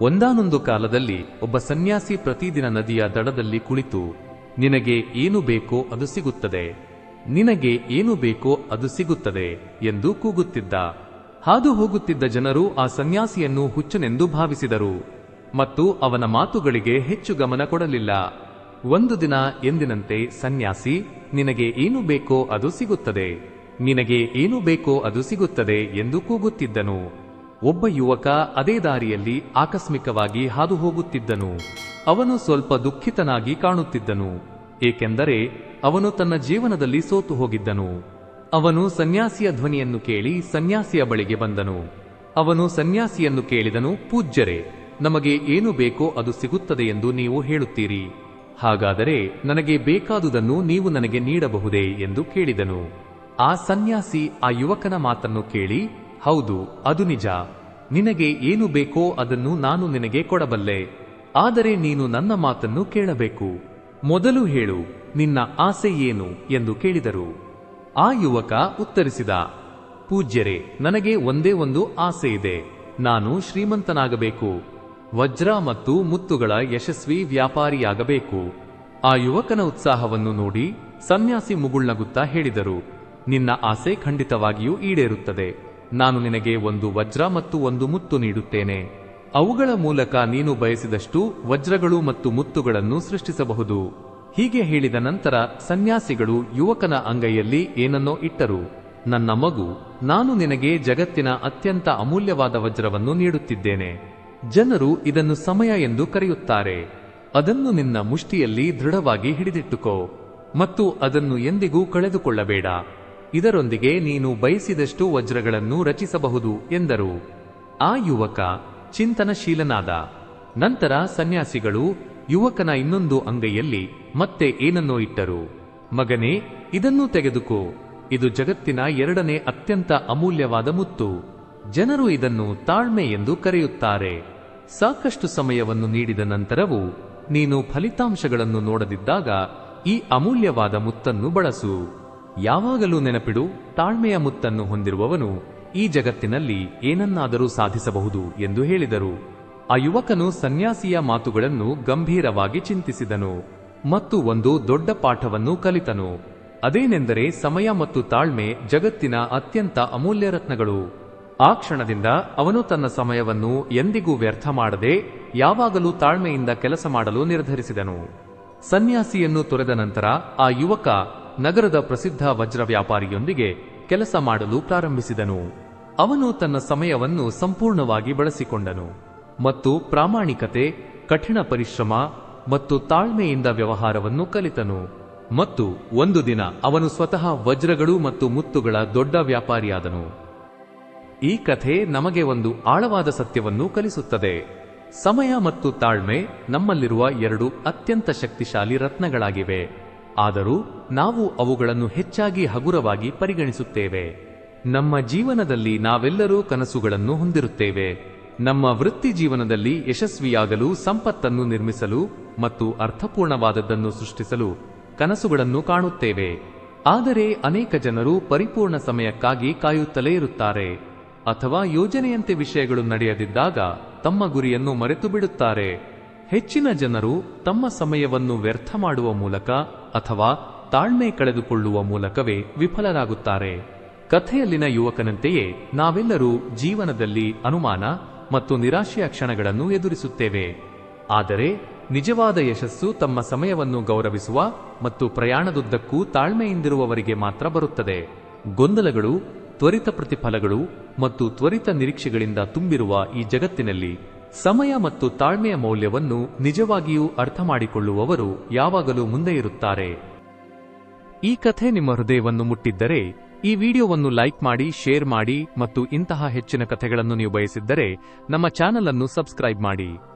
ಒಂದಾನೊಂದು ಕಾಲದಲ್ಲಿ ಒಬ್ಬ ಸನ್ಯಾಸಿ ಪ್ರತಿದಿನ ನದಿಯ ದಡದಲ್ಲಿ ಕುಳಿತು, ನಿನಗೆ ಏನು ಬೇಕೋ ಅದು ಸಿಗುತ್ತದೆ. ನಿನಗೆ ಏನು ಬೇಕೋ ಅದು ಸಿಗುತ್ತದೆ ಎಂದು ಕೂಗುತ್ತಿದ್ದ. ಹಾದು ಹೋಗುತ್ತಿದ್ದ ಜನರು ಆ ಸನ್ಯಾಸಿಯನ್ನು ಹುಚ್ಚನೆಂದು ಭಾವಿಸಿದರು. ಮತ್ತು ಅವನ ಮಾತುಗಳಿಗೆ ಹೆಚ್ಚು ಗಮನ ಕೊಡಲಿಲ್ಲ. ಒಂದು ದಿನ ಎಂದಿನಂತೆ ಸನ್ಯಾಸಿ, ನಿನಗೆ ಏನು ಬೇಕೋ ಅದು ಸಿಗುತ್ತದೆ. ನಿನಗೆ ಏನು ಬೇಕೋ ಅದು ಸಿಗುತ್ತದೆ ಎಂದು ಕೂಗುತ್ತಿದ್ದನು. ಒಬ್ಬ ಯುವಕ ಅದೇ ದಾರಿಯಲ್ಲಿ ಆಕಸ್ಮಿಕವಾಗಿ ಹಾದು ಹೋಗುತ್ತಿದ್ದನು ಅವನು ಸ್ವಲ್ಪ ದುಃಖಿತನಾಗಿ ಕಾಣುತ್ತಿದ್ದನು, ಏಕೆಂದರೆ ಅವನು ತನ್ನ ಜೀವನದಲ್ಲಿ ಸೋತು ಹೋಗಿದ್ದನು. ಅವನು ಸನ್ಯಾಸಿಯ ಧ್ವನಿಯನ್ನು ಕೇಳಿ ಸನ್ಯಾಸಿಯ ಬಳಿಗೆ ಬಂದನು. ಅವನು ಸನ್ಯಾಸಿಯನ್ನು ಕೇಳಿದನು, ಪೂಜ್ಯರೇ, ನಮಗೆ ಏನು ಬೇಕೋ ಅದು ಸಿಗುತ್ತದೆ ಎಂದು ನೀವು ಹೇಳುತ್ತೀರಿ. ಹಾಗಾದರೆ ನನಗೆ ಬೇಕಾದುದನ್ನು ನೀವು ನನಗೆ ನೀಡಬಹುದೇ? ಎಂದು ಕೇಳಿದನು. ಆ ಸನ್ಯಾಸಿ ಆ ಯುವಕನ ಮಾತನ್ನು ಕೇಳಿ ಹೌದು, ಅದು ನಿಜ. ನಿನಗೆ ಏನು ಬೇಕೋ ಅದನ್ನು ನಾನು ನಿನಗೆ ಕೊಡಬಲ್ಲೆ. ಆದರೆ ನೀನು ನನ್ನ ಮಾತನ್ನು ಕೇಳಬೇಕು. ಮೊದಲು ಹೇಳು, ನಿನ್ನ ಆಸೆ ಏನು? ಎಂದು ಕೇಳಿದರು. ಆ ಯುವಕ ಉತ್ತರಿಸಿದ, ಪೂಜ್ಯರೇ, ನನಗೆ ಒಂದೇ ಒಂದು ಆಸೆ ಇದೆ. ನಾನು ಶ್ರೀಮಂತನಾಗಬೇಕು. ವಜ್ರ ಮತ್ತು ಮುತ್ತುಗಳ ಯಶಸ್ವಿ ವ್ಯಾಪಾರಿಯಾಗಬೇಕು. ಆ ಯುವಕನ ಉತ್ಸಾಹವನ್ನು ನೋಡಿ ಸನ್ಯಾಸಿ ಮುಗುಳ್ನಗುತ್ತಾ ಹೇಳಿದರು, ನಿನ್ನ ಆಸೆ ಖಂಡಿತವಾಗಿಯೂ ಈಡೇರುತ್ತದೆ. ನಾನು ನಿನಗೆ ಒಂದು ವಜ್ರ ಮತ್ತು ಒಂದು ಮುತ್ತು ನೀಡುತ್ತೇನೆ. ಅವುಗಳ ಮೂಲಕ ನೀನು ಬಯಸಿದಷ್ಟು ವಜ್ರಗಳು ಮತ್ತು ಮುತ್ತುಗಳನ್ನು ಸೃಷ್ಟಿಸಬಹುದು. ಹೀಗೆ ಹೇಳಿದ ನಂತರ ಸನ್ಯಾಸಿಗಳು ಯುವಕನ ಅಂಗೈಯಲ್ಲಿ ಏನನ್ನೋ ಇಟ್ಟರು. ನನ್ನ ಮಗು, ನಾನು ನಿನಗೆ ಜಗತ್ತಿನ ಅತ್ಯಂತ ಅಮೂಲ್ಯವಾದ ವಜ್ರವನ್ನು ನೀಡುತ್ತಿದ್ದೇನೆ. ಜನರು ಇದನ್ನು ಸಮಯ ಎಂದು ಕರೆಯುತ್ತಾರೆ. ಅದನ್ನು ನಿನ್ನ ಮುಷ್ಟಿಯಲ್ಲಿ ದೃಢವಾಗಿ ಹಿಡಿದಿಟ್ಟುಕೋ. ಮತ್ತು ಅದನ್ನು ಎಂದಿಗೂ ಕಳೆದುಕೊಳ್ಳಬೇಡ. ಇದರೊಂದಿಗೆ ನೀನು ಬಯಸಿದಷ್ಟು ವಜ್ರಗಳನ್ನು ರಚಿಸಬಹುದು ಎಂದರು. ಆ ಯುವಕ ಚಿಂತನಶೀಲನಾದ. ನಂತರ ಸನ್ಯಾಸಿಗಳು ಯುವಕನ ಇನ್ನೊಂದು ಅಂಗೈಯಲ್ಲಿ ಮತ್ತೆ ಏನನ್ನೋ ಇಟ್ಟರು. ಮಗನೇ, ಇದನ್ನು ತೆಗೆದುಕೋ. ಇದು ಜಗತ್ತಿನ ಎರಡನೇ ಅತ್ಯಂತ ಅಮೂಲ್ಯವಾದ ಮುತ್ತು. ಜನರು ಇದನ್ನು ತಾಳ್ಮೆ ಎಂದು ಕರೆಯುತ್ತಾರೆ. ಸಾಕಷ್ಟು ಸಮಯವನ್ನು ನೀಡಿದ ನಂತರವೂ ನೀನು ಫಲಿತಾಂಶಗಳನ್ನು ನೋಡದಿದ್ದಾಗ ಈ ಅಮೂಲ್ಯವಾದ ಮುತ್ತನ್ನು ಬಳಸು. ಯಾವಾಗಲೂ ನೆನಪಿಡು, ತಾಳ್ಮೆಯ ಮುತ್ತನ್ನು ಹೊಂದಿರುವವನು ಈ ಜಗತ್ತಿನಲ್ಲಿ ಏನನ್ನಾದರೂ ಸಾಧಿಸಬಹುದು ಎಂದು ಹೇಳಿದರು. ಆ ಯುವಕನು ಸನ್ಯಾಸಿಯ ಮಾತುಗಳನ್ನು ಗಂಭೀರವಾಗಿ ಚಿಂತಿಸಿದನು ಮತ್ತು ಒಂದು ದೊಡ್ಡ ಪಾಠವನ್ನು ಕಲಿತನು. ಅದೇನೆಂದರೆ ಸಮಯ ಮತ್ತು ತಾಳ್ಮೆ ಜಗತ್ತಿನ ಅತ್ಯಂತ ಅಮೂಲ್ಯ ರತ್ನಗಳು. ಆ ಕ್ಷಣದಿಂದ ಅವನು ತನ್ನ ಸಮಯವನ್ನು ಎಂದಿಗೂ ವ್ಯರ್ಥ ಮಾಡದೆ ಯಾವಾಗಲೂ ತಾಳ್ಮೆಯಿಂದ ಕೆಲಸ ಮಾಡಲು ನಿರ್ಧರಿಸಿದನು. ಸನ್ಯಾಸಿಯನ್ನು ತೊರೆದ ನಂತರ ಆ ಯುವಕ ನಗರದ ಪ್ರಸಿದ್ಧ ವಜ್ರ ವ್ಯಾಪಾರಿಯೊಂದಿಗೆ ಕೆಲಸ ಮಾಡಲು ಪ್ರಾರಂಭಿಸಿದನು. ಅವನು ತನ್ನ ಸಮಯವನ್ನು ಸಂಪೂರ್ಣವಾಗಿ ಬಳಸಿಕೊಂಡನು ಮತ್ತು ಪ್ರಾಮಾಣಿಕತೆ, ಕಠಿಣ ಪರಿಶ್ರಮ ಮತ್ತು ತಾಳ್ಮೆಯಿಂದ ವ್ಯವಹಾರವನ್ನು ಕಲಿತನು. ಮತ್ತು ಒಂದು ದಿನ ಅವನು ಸ್ವತಃ ವಜ್ರಗಳು ಮತ್ತು ಮುತ್ತುಗಳ ದೊಡ್ಡ ವ್ಯಾಪಾರಿಯಾದನು. ಈ ಕಥೆ ನಮಗೆ ಒಂದು ಆಳವಾದ ಸತ್ಯವನ್ನು ಕಲಿಸುತ್ತದೆ. ಸಮಯ ಮತ್ತು ತಾಳ್ಮೆ ನಮ್ಮಲ್ಲಿರುವ ಎರಡು ಅತ್ಯಂತ ಶಕ್ತಿಶಾಲಿ ರತ್ನಗಳಾಗಿವೆ. ಆದರೂ ನಾವು ಅವುಗಳನ್ನು ಹೆಚ್ಚಾಗಿ ಹಗುರವಾಗಿ ಪರಿಗಣಿಸುತ್ತೇವೆ. ನಮ್ಮ ಜೀವನದಲ್ಲಿ ನಾವೆಲ್ಲರೂ ಕನಸುಗಳನ್ನು ಹೊಂದಿರುತ್ತೇವೆ. ನಮ್ಮ ವೃತ್ತಿ ಜೀವನದಲ್ಲಿ ಯಶಸ್ವಿಯಾಗಲು ಸಂಪತ್ತನ್ನು ನಿರ್ಮಿಸಲು ಮತ್ತು ಅರ್ಥಪೂರ್ಣವಾದದ್ದನ್ನು ಸೃಷ್ಟಿಸಲು ಕನಸುಗಳನ್ನು ಕಾಣುತ್ತೇವೆ. ಆದರೆ ಅನೇಕ ಜನರು ಪರಿಪೂರ್ಣ ಸಮಯಕ್ಕಾಗಿ ಕಾಯುತ್ತಲೇ ಇರುತ್ತಾರೆ. ಅಥವಾ ಯೋಜನೆಯಂತೆ ವಿಷಯಗಳು ನಡೆಯದಿದ್ದಾಗ ತಮ್ಮ ಗುರಿಯನ್ನು ಮರೆತು ಬಿಡುತ್ತಾರೆ ಹೆಚ್ಚಿನ ಜನರು ತಮ್ಮ ಸಮಯವನ್ನು ವ್ಯರ್ಥ ಮಾಡುವ ಮೂಲಕ ಅಥವಾ ತಾಳ್ಮೆ ಕಳೆದುಕೊಳ್ಳುವ ಮೂಲಕವೇ ವಿಫಲರಾಗುತ್ತಾರೆ. ಕಥೆಯಲ್ಲಿನ ಯುವಕನಂತೆಯೇ ನಾವೆಲ್ಲರೂ ಜೀವನದಲ್ಲಿ ಅನುಮಾನ ಮತ್ತು ನಿರಾಶೆಯ ಕ್ಷಣಗಳನ್ನು ಎದುರಿಸುತ್ತೇವೆ. ಆದರೆ ನಿಜವಾದ ಯಶಸ್ಸು ತಮ್ಮ ಸಮಯವನ್ನು ಗೌರವಿಸುವ ಮತ್ತು ಪ್ರಯಾಣದುದ್ದಕ್ಕೂ ತಾಳ್ಮೆಯಿಂದಿರುವವರಿಗೆ ಮಾತ್ರ ಬರುತ್ತದೆ. ಗೊಂದಲಗಳು, ತ್ವರಿತ ಪ್ರತಿಫಲಗಳು ಮತ್ತು ತ್ವರಿತ ನಿರೀಕ್ಷೆಗಳಿಂದ ತುಂಬಿರುವ ಈ ಜಗತ್ತಿನಲ್ಲಿ ಸಮಯ ಮತ್ತು ತಾಳ್ಮೆಯ ಮೌಲ್ಯವನ್ನು ನಿಜವಾಗಿಯೂ ಅರ್ಥ ಮಾಡಿಕೊಳ್ಳುವವರು ಯಾವಾಗಲೂ ಮುಂದೆ ಇರುತ್ತಾರೆ. ಈ ಕಥೆ ನಿಮ್ಮ ಹೃದಯವನ್ನು ಮುಟ್ಟಿದ್ದರೆ, ಈ ವಿಡಿಯೋವನ್ನು ಲೈಕ್ ಮಾಡಿ, ಶೇರ್ ಮಾಡಿ ಮತ್ತು ಇಂತಹ ಹೆಚ್ಚಿನ ಕಥೆಗಳನ್ನು ನೀವು ಬಯಸಿದ್ದರೆ, ನಮ್ಮ ಚಾನಲ್ ಅನ್ನು ಸಬ್ಸ್ಕ್ರೈಬ್ ಮಾಡಿ.